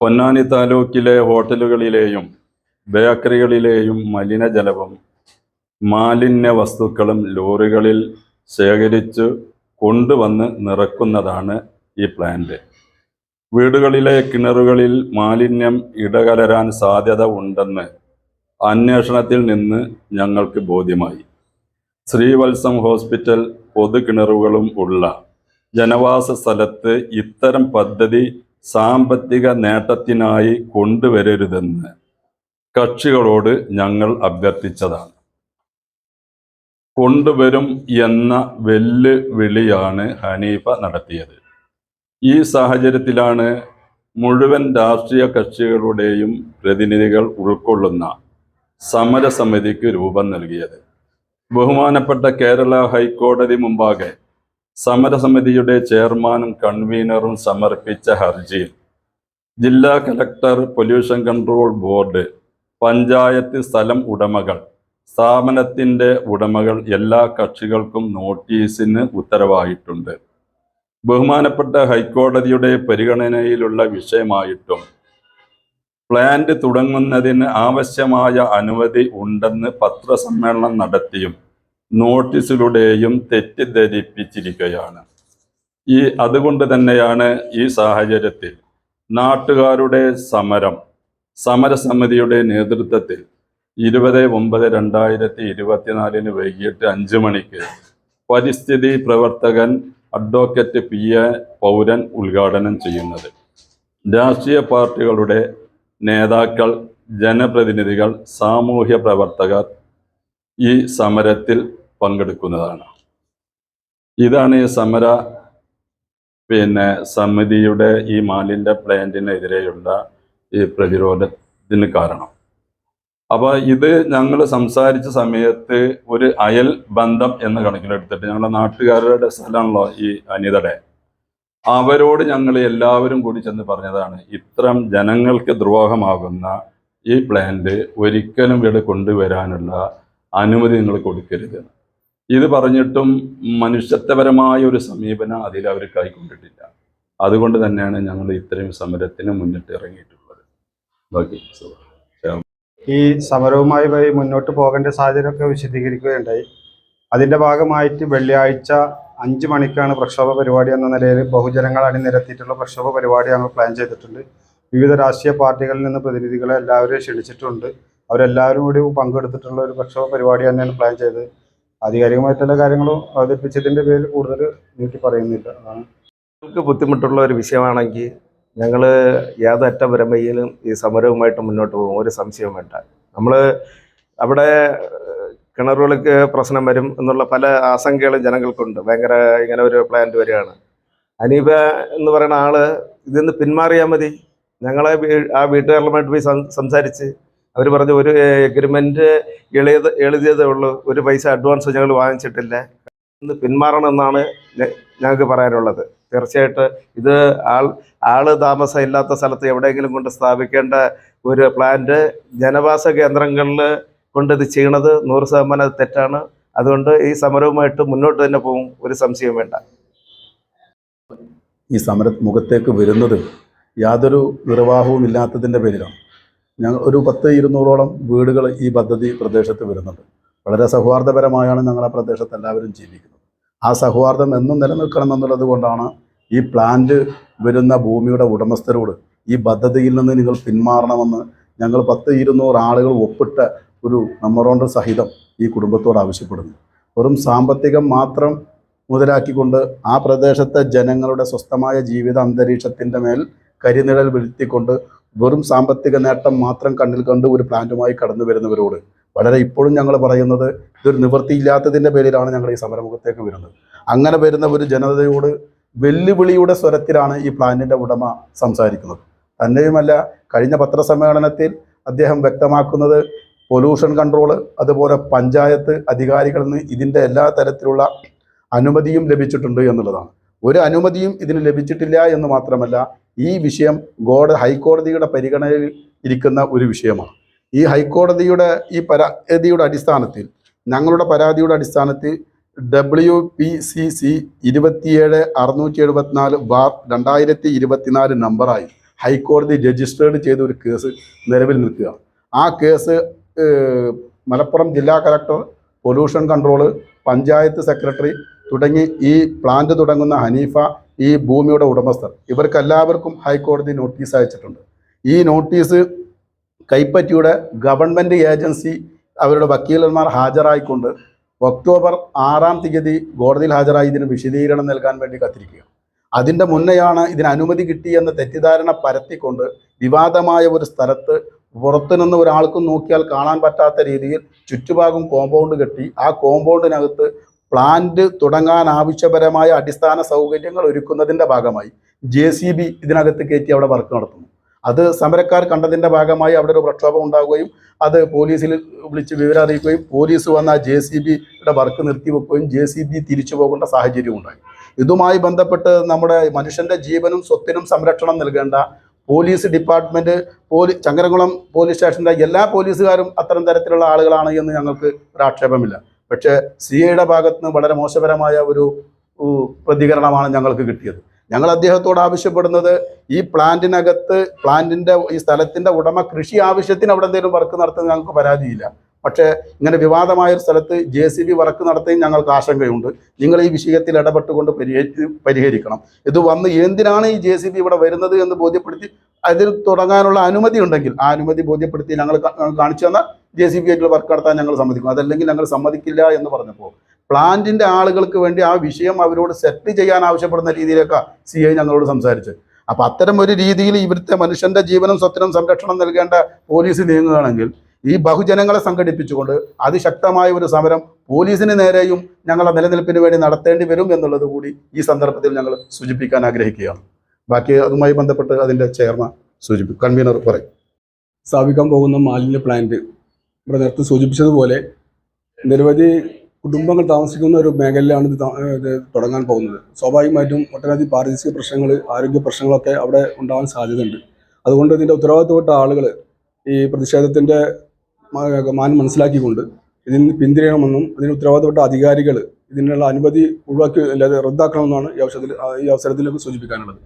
പൊന്നാനി താലൂക്കിലെ ഹോട്ടലുകളിലെയും ബേക്കറികളിലെയും മലിനജലവും മാലിന്യ വസ്തുക്കളും ലോറികളിൽ ശേഖരിച്ച് കൊണ്ടുവന്ന് നിറക്കുന്നതാണ് ഈ പ്ലാന്റ്. വീടുകളിലെ കിണറുകളിൽ മാലിന്യം ഇടകലരാൻ സാധ്യത ഉണ്ടെന്ന് അന്വേഷണത്തിൽ നിന്ന് ഞങ്ങൾക്ക് ബോധ്യമായി. ശ്രീവത്സം ഹോസ്പിറ്റൽ പൊതുകിണറുകളും ഉള്ള ജനവാസ സ്ഥലത്ത് ഇത്തരം പദ്ധതി സാമ്പത്തിക നേട്ടത്തിനായി കൊണ്ടുവരരുതെന്ന് കക്ഷികളോട് ഞങ്ങൾ അഭ്യർത്ഥിച്ചതാണ്. കൊണ്ടുവരും എന്ന വെല്ലുവിളിയാണ് ഹനീഫ നടത്തിയത്. ഈ സാഹചര്യത്തിലാണ് മുഴുവൻ രാഷ്ട്രീയ കക്ഷികളുടെയും പ്രതിനിധികൾ ഉൾക്കൊള്ളുന്ന സമരസമിതിക്ക് രൂപം നൽകിയത്. ബഹുമാനപ്പെട്ട കേരള ഹൈക്കോടതി മുമ്പാകെ സമരസമിതിയുടെ ചെയർമാനും കൺവീനറും സമർപ്പിച്ച ഹർജിയിൽ ജില്ലാ collector pollution control board panchayat സ്ഥലം ഉടമകൾ സ്ഥാപനത്തിന്റെ ഉടമകൾ എല്ലാ കക്ഷികൾക്കും നോട്ടീസിന് ഉത്തരവായിട്ടുണ്ട്. ബഹുമാനപ്പെട്ട ഹൈക്കോടതിയുടെ പരിഗണനയിലുള്ള വിഷയമായിട്ടും പ്ലാന്റ് തുടങ്ങുന്നതിന് ആവശ്യമായ അനുമതി ഉണ്ടെന്ന് പത്രസമ്മേളനം നടത്തിയും നോട്ടീസിലൂടെയും തെറ്റിദ്ധരിപ്പിച്ചിരിക്കുകയാണ് ഈ അതുകൊണ്ട് തന്നെയാണ് ഈ സാഹചര്യത്തിൽ നാട്ടുകാരുടെ സമരം സമരസമിതിയുടെ നേതൃത്വത്തിൽ ഇരുപത് ഒമ്പത് രണ്ടായിരത്തി ഇരുപത്തിനാലിന് വൈകിട്ട് അഞ്ച് മണിക്ക് പരിസ്ഥിതി പ്രവർത്തകൻ അഡ്വക്കേറ്റ് പി എ പൗരൻ ഉദ്ഘാടനം ചെയ്യുന്നത്. രാഷ്ട്രീയ പാർട്ടികളുടെ നേതാക്കൾ ജനപ്രതിനിധികൾ സാമൂഹ്യ പ്രവർത്തകർ ഈ സമരത്തിൽ പങ്കെടുക്കുന്നതാണ്. ഇതാണ് ഈ സമര പിന്നെ സമിതിയുടെ ഈ മാലിന്യ പ്ലാന്റിനെതിരെയുള്ള ഈ പ്രതിരോധത്തിന് കാരണം. അപ്പോൾ ഇത് ഞങ്ങൾ സംസാരിച്ച സമയത്ത് ഒരു അയൽ ബന്ധം എന്ന കണക്കിലെടുത്തിട്ട് ഞങ്ങളുടെ നാട്ടുകാരുടെ സ്ഥലമാണല്ലോ ഈ അനിതയുടെ അവരോട് ഞങ്ങൾ എല്ലാവരും കൂടി ചെന്ന് പറഞ്ഞതാണ് ഇത്തരം ജനങ്ങൾക്ക് ദ്രോഹമാകുന്ന ഈ പ്ലാന്റ് ഒരിക്കലും ഇവിടെ കൊണ്ടുവരാനുള്ള അനുമതി നിങ്ങൾ കൊടുക്കരുത്. ഇത് പറഞ്ഞിട്ടും മനുഷ്യത്വപരമായ ഒരു സമീപനം അതിൽ അവർ കൈക്കൊണ്ടിട്ടില്ല. അതുകൊണ്ട് തന്നെയാണ് ഞങ്ങൾ ഇത്രയും സമരത്തിന് മുന്നിട്ട് ഇറങ്ങിയിട്ടുള്ളത്. ഈ സമരവുമായി മുന്നോട്ട് പോകേണ്ട സാഹചര്യമൊക്കെ വിശദീകരിക്കുകയുണ്ടായി. അതിന്റെ ഭാഗമായിട്ട് വെള്ളിയാഴ്ച അഞ്ച് മണിക്കാണ് പ്രക്ഷോഭ പരിപാടി എന്ന നിലയിൽ ബഹുജനങ്ങൾ അണിനിരത്തിയിട്ടുള്ള പ്രക്ഷോഭ പരിപാടി ഞങ്ങൾ പ്ലാൻ ചെയ്തിട്ടുണ്ട്. വിവിധ രാഷ്ട്രീയ പാർട്ടികളിൽ നിന്ന് പ്രതിനിധികളെ എല്ലാവരെയും ക്ഷണിച്ചിട്ടുണ്ട്. അവരെല്ലാവരും കൂടി പങ്കെടുത്തിട്ടുള്ള ഒരു പ്രക്ഷോഭ പരിപാടി തന്നെയാണ് പ്ലാൻ ചെയ്തത്. ആധികാരികമായിട്ടുള്ള കാര്യങ്ങളും അവതരിപ്പിച്ചതിന്റെ പേരിൽ കൂടുതൽ നീട്ടി പറയുന്നില്ല. അതാണ്. ഞങ്ങൾക്ക് ബുദ്ധിമുട്ടുള്ള ഒരു വിഷയമാണെങ്കിൽ ഞങ്ങൾ യാതൊറ്റ പരമ്പയിലും ഈ സമരവുമായിട്ട് മുന്നോട്ട് പോകും. ഒരു സംശയവും വേണ്ട. നമ്മൾ അവിടെ കിണറുകൾക്ക് പ്രശ്നം വരും എന്നുള്ള പല ആശങ്കകളും ജനങ്ങൾക്കുണ്ട്. ഭയങ്കര ഇങ്ങനെ ഒരു പ്ലാന്റ് വരികയാണ്. അനീബ എന്ന് പറയുന്ന ആൾ ഇതിൽ നിന്ന് പിന്മാറിയാൽ മതി. ഞങ്ങളെ ആ വീട്ടുകാരുമായിട്ട് പോയി സംസാരിച്ച് അവർ പറഞ്ഞു ഒരു എഗ്രിമെന്റ് എഴുതിയത് എഴുതിയതേ ഉള്ളൂ. ഒരു പൈസ അഡ്വാൻസ് ഞങ്ങൾ വാങ്ങിച്ചിട്ടില്ല. ഇന്ന് പിന്മാറണമെന്നാണ് ഞങ്ങൾക്ക് പറയാനുള്ളത്. തീർച്ചയായിട്ട് ഇത് ആൾ ആൾ താമസം ഇല്ലാത്ത സ്ഥലത്ത് എവിടെയെങ്കിലും കൊണ്ട് സ്ഥാപിക്കേണ്ട ഒരു പ്ലാന്റ് ജനവാസ കേന്ദ്രങ്ങളിൽ കൊണ്ട് ഇത് ചെയ്യണത് നൂറ് ശതമാനം തെറ്റാണ്. അതുകൊണ്ട് ഈ സമരവുമായിട്ട് മുന്നോട്ട് തന്നെ പോകും ഒരു സംശയം വേണ്ട. ഈ സമര മുഖത്തേക്ക് വരുന്നത് യാതൊരു നിർവാഹവും ഇല്ലാത്തതിന്റെ പേരിലാണ്. ഞങ്ങൾ ഒരു പത്ത് ഇരുന്നൂറോളം വീടുകൾ ഈ പദ്ധതി പ്രദേശത്ത് വരുന്നുണ്ട്. വളരെ സൗഹാർദ്ദപരമായാണ് ഞങ്ങൾ ആ പ്രദേശത്ത് എല്ലാവരും ജീവിക്കുന്നത്. ആ സൗഹാർദ്ദം എന്നും നിലനിൽക്കണം എന്നുള്ളത് കൊണ്ടാണ് ഈ പ്ലാന്റ് വരുന്ന ഭൂമിയുടെ ഉടമസ്ഥരോട് ഈ പദ്ധതിയിൽ നിന്ന് നിങ്ങൾ പിന്മാറണമെന്ന് ഞങ്ങൾ പത്ത് ഇരുന്നൂറ് ആളുകൾ ഒപ്പിട്ട ഒരു മെമ്മറോണ്ട് സഹിതം ഈ കുടുംബത്തോട് ആവശ്യപ്പെടുന്നു. വെറും സാമ്പത്തികം മാത്രം മുതലാക്കിക്കൊണ്ട് ആ പ്രദേശത്തെ ജനങ്ങളുടെ സ്വസ്ഥമായ ജീവിത അന്തരീക്ഷത്തിന്റെ മേൽ കരിനിഴൽ വീഴ്ത്തിക്കൊണ്ട് വെറും സാമ്പത്തിക നേട്ടം മാത്രം കണ്ണിൽ കണ്ട് ഒരു പ്ലാന്റുമായി കടന്നു വരുന്നവരോട് വളരെ ഇപ്പോഴും ഞങ്ങൾ പറയുന്നത് ഇതൊരു നിവൃത്തിയില്ലാത്തതിന്റെ പേരിലാണ് ഞങ്ങൾ ഈ സമരമുഖത്തേക്ക് വരുന്നത്. അങ്ങനെ വരുന്ന ഒരു ജനതയോട് വെല്ലുവിളിയുടെ സ്വരത്തിലാണ് ഈ പ്ലാന്റിന്റെ ഉടമ സംസാരിക്കുന്നത്. തന്നെയുമല്ല കഴിഞ്ഞ പത്രസമ്മേളനത്തിൽ അദ്ദേഹം വ്യക്തമാക്കുന്നത് പൊല്യൂഷൻ കൺട്രോൾ അതുപോലെ പഞ്ചായത്ത് അധികാരികളിൽ നിന്ന് ഇതിന്റെ എല്ലാ തരത്തിലുള്ള അനുമതിയും ലഭിച്ചിട്ടുണ്ട് എന്നുള്ളതാണ്. ഒരു അനുമതിയും ഇതിന് ലഭിച്ചിട്ടില്ല എന്ന് മാത്രമല്ല ഈ വിഷയം ഗോഡ് ഹൈക്കോടതിയുടെ പരിഗണനയിൽ ഇരിക്കുന്ന ഒരു വിഷയമാണ്. ഈ ഹൈക്കോടതിയുടെ ഈ പരാതിയുടെ അടിസ്ഥാനത്തിൽ ഞങ്ങളുടെ പരാതിയുടെ അടിസ്ഥാനത്തിൽ ഡബ്ല്യു പി സി സി ഇരുപത്തിയേഴ് അറുന്നൂറ്റി എഴുപത്തിനാല് ബാർ രണ്ടായിരത്തി ഇരുപത്തിനാല് നമ്പറായി ഹൈക്കോടതി രജിസ്റ്റേർഡ് ചെയ്ത ഒരു കേസ് നിലവിൽ നിൽക്കുകയാണ്. ആ കേസ് മലപ്പുറം ജില്ലാ collector pollution control panchayat secretary തുടങ്ങി ഈ പ്ലാന്റ് തുടങ്ങുന്ന ഹനീഫ ഈ ഭൂമിയുടെ ഉടമസ്ഥർ ഇവർക്കെല്ലാവർക്കും ഹൈക്കോടതി നോട്ടീസ് അയച്ചിട്ടുണ്ട്. ഈ നോട്ടീസ് കൈപ്പറ്റിയുടെ ഗവൺമെന്റ് ഏജൻസി അവരുടെ വക്കീലന്മാർ ഹാജരായിക്കൊണ്ട് ഒക്ടോബർ ആറാം തീയതി കോടതിയിൽ ഹാജരായി. ഇതിന് വിശദീകരണം നൽകാൻ വേണ്ടി കത്തിരിക്കുക. അതിന്റെ മുന്നെയാണ് ഇതിന് അനുമതി കിട്ടി എന്ന തെറ്റിദ്ധാരണ പരത്തിക്കൊണ്ട് വിവാദമായ ഒരു സ്ഥലത്ത് പുറത്തുനിന്ന് ഒരാൾക്കും നോക്കിയാൽ കാണാൻ പറ്റാത്ത രീതിയിൽ ചുറ്റുഭാഗം കോമ്പൗണ്ട് കെട്ടി ആ കോമ്പൗണ്ടിനകത്ത് പ്ലാന്റ് തുടങ്ങാൻ ആവശ്യപരമായ അടിസ്ഥാന സൗകര്യങ്ങൾ ഒരുക്കുന്നതിന്റെ ഭാഗമായി ജെ സി ബി ഇതിനകത്ത് കയറ്റി അവിടെ വർക്ക് നടത്തുന്നു. അത് സമരക്കാർ കണ്ടതിന്റെ ഭാഗമായി അവിടെ ഒരു പ്രക്ഷോഭം ഉണ്ടാവുകയും അത് പോലീസിൽ വിളിച്ച് വിവരം അറിയിക്കുകയും പോലീസ് വന്ന ജെ സി ബിയുടെ വർക്ക് നിർത്തിവെക്കുകയും ജെ സി ബി തിരിച്ചു പോകേണ്ട സാഹചര്യം ഉണ്ടായി. ഇതുമായി ബന്ധപ്പെട്ട് നമ്മുടെ മനുഷ്യന്റെ ജീവനും സ്വത്തിനും സംരക്ഷണം നൽകേണ്ട പോലീസ് ഡിപ്പാർട്ട്മെന്റ് പോലീ ചങ്ങരകുളം പോലീസ് സ്റ്റേഷന്റെ എല്ലാ പോലീസുകാരും അത്തരം തരത്തിലുള്ള ആളുകളാണ് എന്ന് ഞങ്ങൾക്ക് ഒരു ആക്ഷേപമില്ല. പക്ഷേ സി ഐയുടെ ഭാഗത്ത് നിന്ന് വളരെ മോശപരമായ ഒരു പ്രതികരണമാണ് ഞങ്ങൾക്ക് കിട്ടിയത്. ഞങ്ങൾ അദ്ദേഹത്തോട് ആവശ്യപ്പെടുന്നത് ഈ പ്ലാന്റിനകത്ത് പ്ലാന്റിന്റെ ഈ സ്ഥലത്തിന്റെ ഉടമ കൃഷി ആവശ്യത്തിന് അവിടെ എന്തെങ്കിലും വർക്ക് നടത്തുന്നത് ഞങ്ങൾക്ക് പരാതിയില്ല. പക്ഷേ ഇങ്ങനെ വിവാദമായ ഒരു സ്ഥലത്ത് ജെ സി ബി വർക്ക് നടത്തുകയും ഞങ്ങൾക്ക് ആശങ്കയുണ്ട്. നിങ്ങൾ ഈ വിഷയത്തിൽ ഇടപെട്ടുകൊണ്ട് പരിഹരി പരിഹരിക്കണം. ഇത് വന്ന് എന്തിനാണ് ഈ ജെ സി ബി ഇവിടെ വരുന്നത് എന്ന് ബോധ്യപ്പെടുത്തി അതിൽ തുടങ്ങാനുള്ള അനുമതി ഉണ്ടെങ്കിൽ ആ അനുമതി ബോധ്യപ്പെടുത്തി ഞങ്ങൾ കാണിച്ചു തന്നാൽ ജെ സി ബി ആയിട്ടുള്ള വർക്ക് നടത്താൻ ഞങ്ങൾ സമ്മതിക്കും. അതല്ലെങ്കിൽ ഞങ്ങൾ സമ്മതിക്കില്ല എന്ന് പറഞ്ഞപ്പോൾ പ്ലാന്റിന്റെ ആളുകൾക്ക് വേണ്ടി ആ വിഷയം അവരോട് സെറ്റ് ചെയ്യാൻ ആവശ്യപ്പെടുന്ന രീതിയിലേക്കാണ് സി ഐ ഞങ്ങളോട് സംസാരിച്ചത് അപ്പൊ അത്തരം ഒരു രീതിയിൽ ഇവിടുത്തെ മനുഷ്യന്റെ ജീവനും സ്വത്തിനും സംരക്ഷണം നൽകേണ്ട പോലീസ് നീങ്ങുകയാണെങ്കിൽ ഈ ബഹുജനങ്ങളെ സംഘടിപ്പിച്ചുകൊണ്ട് അതിശക്തമായ ഒരു സമരം പോലീസിന് നേരെയും ഞങ്ങളുടെ നിലനിൽപ്പിന് വേണ്ടി നടത്തേണ്ടി വരും എന്നുള്ളത് കൂടി ഈ സന്ദർഭത്തിൽ ഞങ്ങൾ സൂചിപ്പിക്കാൻ ആഗ്രഹിക്കുകയാണ്. ബാക്കി അതുമായി ബന്ധപ്പെട്ട് അതിന്റെ ചെയർമാൻ സൂചിപ്പിക്കും കൺവീനർ പറയും. സ്ഥാപിക്കാൻ പോകുന്ന മാലിന്യ പ്ലാന്റ് ഇവിടെ നേരത്തെ സൂചിപ്പിച്ചതുപോലെ നിരവധി കുടുംബങ്ങൾ താമസിക്കുന്ന ഒരു മേഖലയിലാണ് ഇത് ഇത് തുടങ്ങാൻ പോകുന്നത്. സ്വാഭാവികമായിട്ടും ഒട്ടനവധി പാരിസ്ഥിതിക പ്രശ്നങ്ങൾ ആരോഗ്യ പ്രശ്നങ്ങളൊക്കെ അവിടെ ഉണ്ടാകാൻ സാധ്യതയുണ്ട്. അതുകൊണ്ട് ഇതിന്റെ ഉത്തരവാദിത്തപ്പെട്ട ആളുകൾ ഈ പ്രതിഷേധത്തിന്റെ മാനം മനസ്സിലാക്കിക്കൊണ്ട് ഇതിൽ നിന്ന് പിന്തിരിയണമെന്നും അതിന് ഉത്തരവാദിത്തപ്പെട്ട അധികാരികൾ ഇതിനുള്ള അനുമതി ഒഴിവാക്കി അല്ലാതെ റദ്ദാക്കണമെന്നാണ് ഈ അവസരത്തിൽ ഈ അവസരത്തിലേക്ക് സൂചിപ്പിക്കാനുള്ളത്.